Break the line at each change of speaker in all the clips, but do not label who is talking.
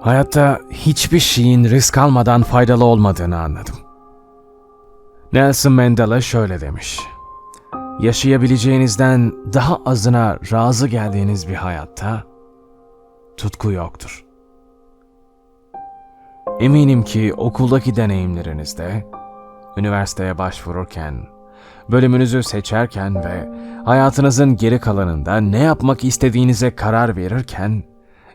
Hayatta hiçbir şeyin risk almadan faydalı olmadığını anladım. Nelson Mandela şöyle demiş. Yaşayabileceğinizden daha azına razı geldiğiniz bir hayatta tutku yoktur. Eminim ki okuldaki deneyimlerinizde, üniversiteye başvururken, bölümünüzü seçerken ve hayatınızın geri kalanında ne yapmak istediğinize karar verirken,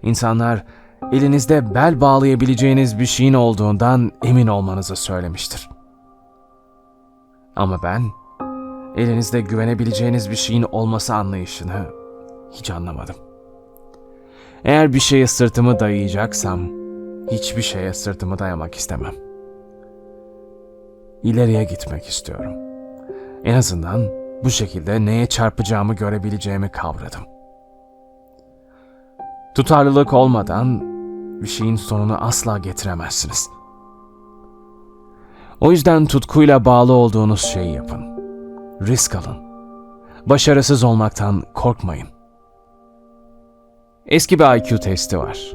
insanlar elinizde bel bağlayabileceğiniz bir şeyin olduğundan emin olmanızı söylemiştir. Ama ben, elinizde güvenebileceğiniz bir şeyin olması anlayışını hiç anlamadım. Eğer bir şeye sırtımı dayayacaksam, hiçbir şeye sırtımı dayamak istemem. İleriye gitmek istiyorum. En azından bu şekilde neye çarpacağımı görebileceğimi kavradım. Tutarlılık olmadan bir şeyin sonunu asla getiremezsiniz. O yüzden tutkuyla bağlı olduğunuz şeyi yapın. Risk alın. Başarısız olmaktan korkmayın. Eski bir IQ testi var.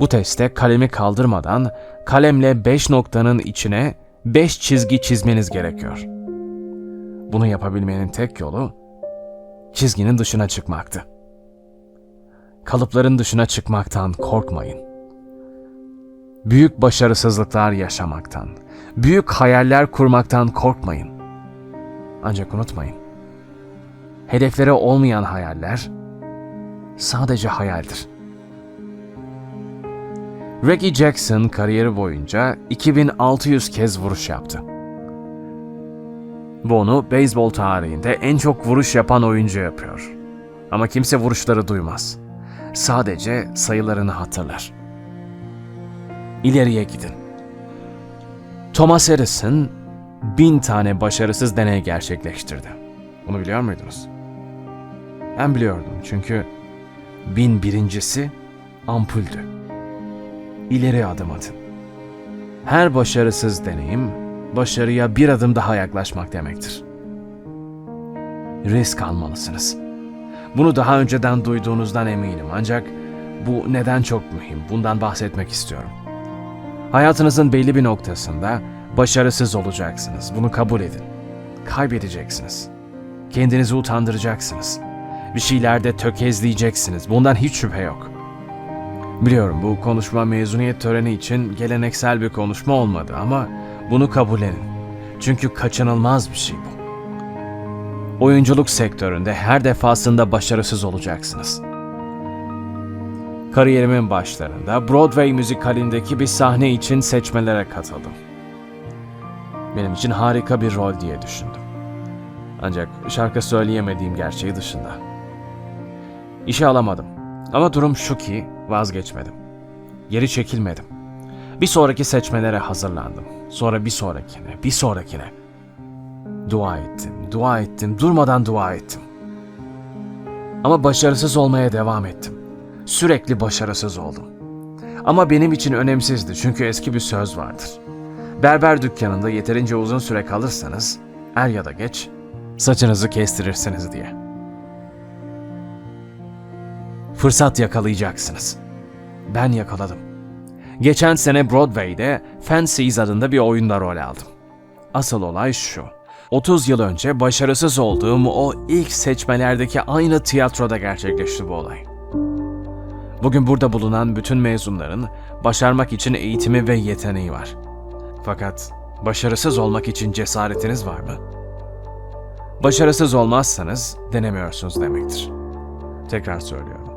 Bu testte kalemi kaldırmadan kalemle 5 noktanın içine 5 çizgi çizmeniz gerekiyor. Bunu yapabilmenin tek yolu çizginin dışına çıkmaktı. Kalıpların dışına çıkmaktan korkmayın. Büyük başarısızlıklar yaşamaktan, büyük hayaller kurmaktan korkmayın. Ancak unutmayın. Hedefleri olmayan hayaller sadece hayaldir. Reggie Jackson kariyeri boyunca 2600 kez vuruş yaptı. Bu onu beyzbol tarihinde en çok vuruş yapan oyuncu yapıyor. Ama kimse vuruşları duymaz. Sadece sayılarını hatırlar. İleriye gidin. Thomas Edison bin tane başarısız deney gerçekleştirdi. Bunu biliyor muydunuz? Ben biliyordum çünkü bin birincisi ampuldü. İleri adım atın. Her başarısız deneyim başarıya bir adım daha yaklaşmak demektir. Risk almalısınız. Bunu daha önceden duyduğunuzdan eminim ancak bu neden çok mühim. Bundan bahsetmek istiyorum. Hayatınızın belli bir noktasında başarısız olacaksınız. Bunu kabul edin. Kaybedeceksiniz. Kendinizi utandıracaksınız. Bir şeylerde tökezleyeceksiniz. Bundan hiç şüphe yok. Biliyorum bu konuşma mezuniyet töreni için geleneksel bir konuşma olmadı ama bunu kabullenin. Çünkü kaçınılmaz bir şey bu. Oyunculuk sektöründe her defasında başarısız olacaksınız. Kariyerimin başlarında Broadway müzikalindeki bir sahne için seçmelere katıldım. Benim için harika bir rol diye düşündüm. Ancak şarkı söyleyemediğim gerçeği dışında. İşe alamadım. Ama durum şu ki vazgeçmedim. Geri çekilmedim. Bir sonraki seçmelere hazırlandım. Sonra bir sonrakine, bir sonrakine. Dua ettim, dua ettim, durmadan dua ettim. Ama başarısız olmaya devam ettim. Sürekli başarısız oldum. Ama benim için önemsizdi çünkü eski bir söz vardır. Berber dükkanında yeterince uzun süre kalırsanız, er ya da geç, saçınızı kestirirsiniz diye. Fırsat yakalayacaksınız. Ben yakaladım. Geçen sene Broadway'de Fancies adında bir oyunda rol aldım. Asıl olay şu. 30 yıl önce başarısız olduğum o ilk seçmelerdeki aynı tiyatroda gerçekleşti bu olay. Bugün burada bulunan bütün mezunların başarmak için eğitimi ve yeteneği var. Fakat başarısız olmak için cesaretiniz var mı? Başarısız olmazsanız denemiyorsunuz demektir. Tekrar söylüyorum.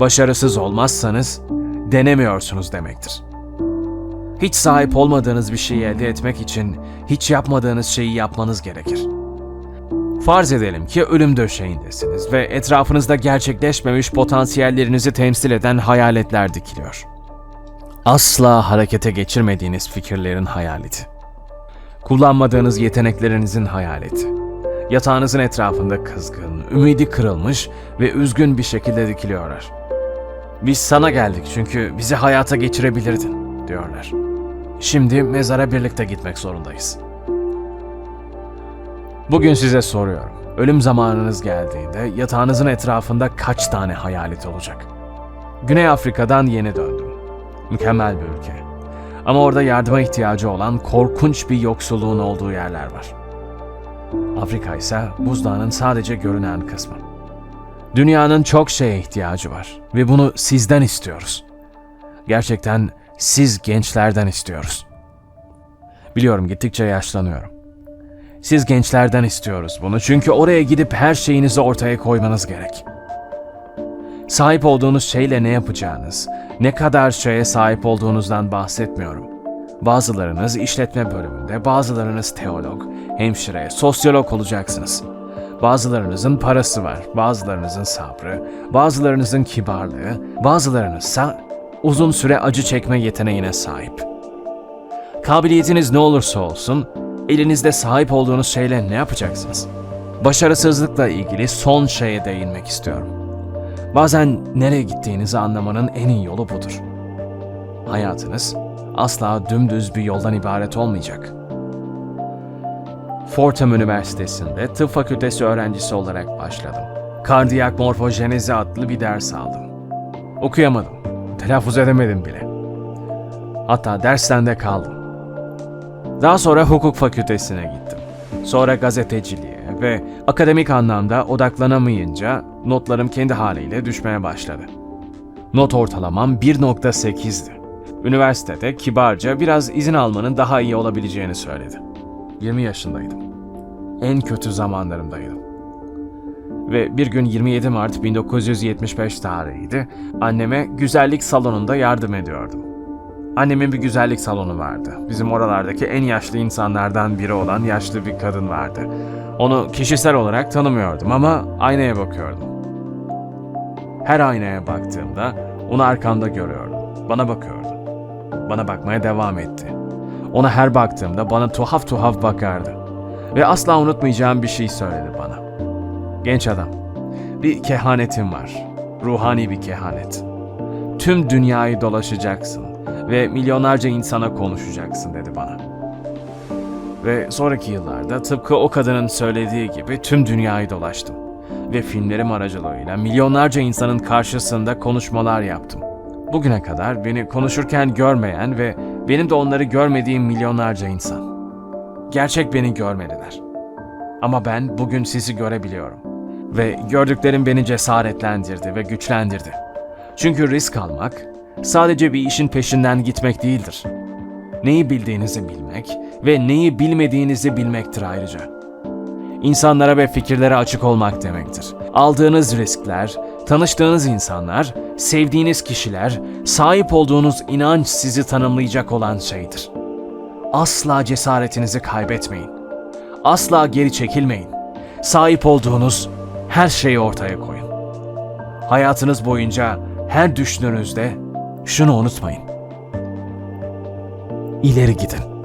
Başarısız olmazsanız denemiyorsunuz demektir. Hiç sahip olmadığınız bir şeyi elde etmek için hiç yapmadığınız şeyi yapmanız gerekir. Farz edelim ki ölüm döşeğindesiniz ve etrafınızda gerçekleşmemiş potansiyellerinizi temsil eden hayaletler dikiliyor. Asla harekete geçirmediğiniz fikirlerin hayaleti. Kullanmadığınız yeteneklerinizin hayaleti. Yatağınızın etrafında kızgın, ümidi kırılmış ve üzgün bir şekilde dikiliyorlar. Biz sana geldik çünkü bizi hayata geçirebilirdin, diyorlar. Şimdi mezara birlikte gitmek zorundayız. Bugün size soruyorum. Ölüm zamanınız geldiğinde yatağınızın etrafında kaç tane hayalet olacak? Güney Afrika'dan yeni döndüm. Mükemmel bir ülke. Ama orada yardıma ihtiyacı olan korkunç bir yoksulluğun olduğu yerler var. Afrika ise buzdağının sadece görünen kısmı. Dünyanın çok şeye ihtiyacı var ve bunu sizden istiyoruz. Gerçekten siz gençlerden istiyoruz. Biliyorum gittikçe yaşlanıyorum. Siz gençlerden istiyoruz bunu çünkü oraya gidip her şeyinizi ortaya koymanız gerek. Sahip olduğunuz şeyle ne yapacağınız, ne kadar şeye sahip olduğunuzdan bahsetmiyorum. Bazılarınız işletme bölümünde, bazılarınız teolog, hemşire, sosyolog olacaksınız. Bazılarınızın parası var, bazılarınızın sabrı, bazılarınızın kibarlığı, bazılarınızsa uzun süre acı çekme yeteneğine sahip. Kabiliyetiniz ne olursa olsun, elinizde sahip olduğunuz şeyle ne yapacaksınız? Başarısızlıkla ilgili son şeye değinmek istiyorum. Bazen nereye gittiğinizi anlamanın en iyi yolu budur. Hayatınız asla dümdüz bir yoldan ibaret olmayacak. Fordham Üniversitesi'nde tıp fakültesi öğrencisi olarak başladım. Kardiyak morfojenezi adlı bir ders aldım. Okuyamadım. Telaffuz edemedim bile. Hatta dersten de kaldım. Daha sonra hukuk fakültesine gittim. Sonra gazeteciliğe ve akademik anlamda odaklanamayınca notlarım kendi haliyle düşmeye başladı. Not ortalamam 1.8'di. Üniversitede kibarca biraz izin almanın daha iyi olabileceğini söyledi. 20 yaşındaydım. En kötü zamanlarımdaydım. Ve bir gün 27 Mart 1975 tarihiydi. Anneme güzellik salonunda yardım ediyordum. Annemin bir güzellik salonu vardı. Bizim oralardaki en yaşlı insanlardan biri olan yaşlı bir kadın vardı. Onu kişisel olarak tanımıyordum ama aynaya bakıyordum. Her aynaya baktığımda onu arkamda görüyordum. Bana bakıyordu. Bana bakmaya devam etti. Ona her baktığımda bana tuhaf tuhaf bakardı. Ve asla unutmayacağım bir şey söyledi bana. Genç adam, bir kehanetim var. Ruhani bir kehanet. Tüm dünyayı dolaşacaksın ve milyonlarca insana konuşacaksın dedi bana. Ve sonraki yıllarda tıpkı o kadının söylediği gibi tüm dünyayı dolaştım. Ve filmlerim aracılığıyla milyonlarca insanın karşısında konuşmalar yaptım. Bugüne kadar beni konuşurken görmeyen ve benim de onları görmediğim milyonlarca insan. Gerçek beni görmediler. Ama ben bugün sizi görebiliyorum. Ve gördüklerim beni cesaretlendirdi ve güçlendirdi. Çünkü risk almak sadece bir işin peşinden gitmek değildir. Neyi bildiğinizi bilmek ve neyi bilmediğinizi bilmektir ayrıca. İnsanlara ve fikirlere açık olmak demektir. Aldığınız riskler, tanıştığınız insanlar, sevdiğiniz kişiler, sahip olduğunuz inanç sizi tanımlayacak olan şeydir. Asla cesaretinizi kaybetmeyin. Asla geri çekilmeyin. Sahip olduğunuz her şeyi ortaya koyun. Hayatınız boyunca her düştüğünüzde şunu unutmayın. İleri gidin.